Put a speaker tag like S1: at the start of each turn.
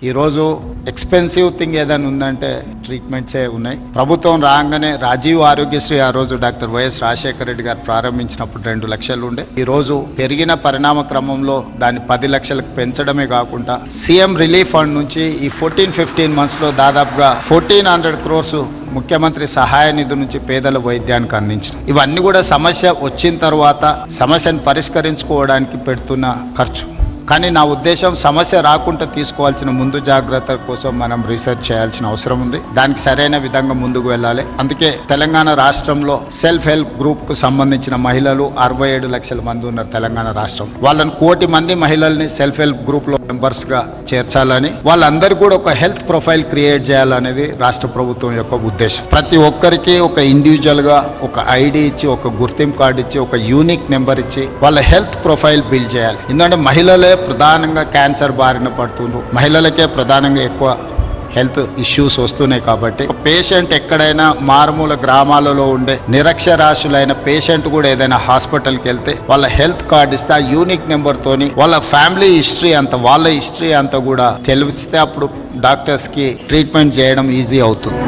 S1: ఈరోజు expensive thing ఏదైనా ఉందంటే ట్రీట్మెంట్సే ఉన్నాయి. ప్రభుత్వం రాగానే రాజీవ్ ఆరోగ్యశ్రీ ఆ రోజు డాక్టర్ వైఎస్ రాజశేఖర రెడ్డి గారు ప్రారంభించినప్పుడు రెండు లక్షలు ఉండే ఈ రోజు పెరిగిన పరిణామ క్రమంలో దాన్ని పది లక్షలకు పెంచడమే కాకుండా సీఎం రిలీఫ్ ఫండ్ నుంచి ఈ ఫోర్టీన్ ఫిఫ్టీన్ మంత్స్లో దాదాపుగా ఫోర్టీన్ హండ్రెడ్ క్రోర్స్ ముఖ్యమంత్రి సహాయ నిధి నుంచి పేదల వైద్యానికి అందించిన. ఇవన్నీ కూడా సమస్య వచ్చిన తర్వాత సమస్యను పరిష్కరించుకోవడానికి పెడుతున్న ఖర్చు. కానీ నా ఉద్దేశం సమస్య రాకుండా తీసుకోవాల్సిన ముందు జాగ్రత్త కోసం మనం రీసెర్చ్ చేయాల్సిన అవసరం ఉంది. దానికి సరైన విధంగా ముందుకు వెళ్ళాలి. అందుకే తెలంగాణ రాష్ట్రంలో సెల్ఫ్ హెల్ప్ గ్రూప్కు సంబంధించిన మహిళలు అరవై ఏడు లక్షల మంది ఉన్నారు తెలంగాణ రాష్ట్రం. వాళ్ళని కోటి మంది మహిళల్ని సెల్ఫ్ హెల్ప్ గ్రూప్లో మెంబర్స్గా చేర్చాలని వాళ్ళందరికీ కూడా ఒక హెల్త్ ప్రొఫైల్ క్రియేట్ చేయాలనేది రాష్ట్ర ప్రభుత్వం యొక్క ఉద్దేశం. ప్రతి ఒక్కరికి ఒక ఇండివిజువల్గా ఒక ఐడి ఇచ్చి ఒక గుర్తింపు కార్డు ఇచ్చి ఒక యూనిక్ నెంబర్ ఇచ్చి వాళ్ళ హెల్త్ ప్రొఫైల్ బిల్డ్ చేయాలి. ఎందుకంటే మహిళలే ప్రధానంగా క్యాన్సర్ బారిన పడుతున్నారు మహిళలకే ప్రధానంగా ఎక్కువ హెల్త్ ఇష్యూస్ వస్తున్నాయి కాబట్టి పేషెంట్ ఎక్కడైనా మారుమూల గ్రామాలలో ఉండే నిరక్షరాస్యులైన పేషెంట్ కూడా ఏదైనా హాస్పిటల్కి వెళ్తే వాళ్ళ హెల్త్ కార్డ్ ఇస్తే ఆ యూనిక్ నెంబర్తోని వాళ్ళ ఫ్యామిలీ హిస్టరీ అంత వాళ్ళ హిస్టరీ అంతా కూడా తెలిస్తే అప్పుడు డాక్టర్స్కి ట్రీట్మెంట్ చేయడం ఈజీ అవుతుంది.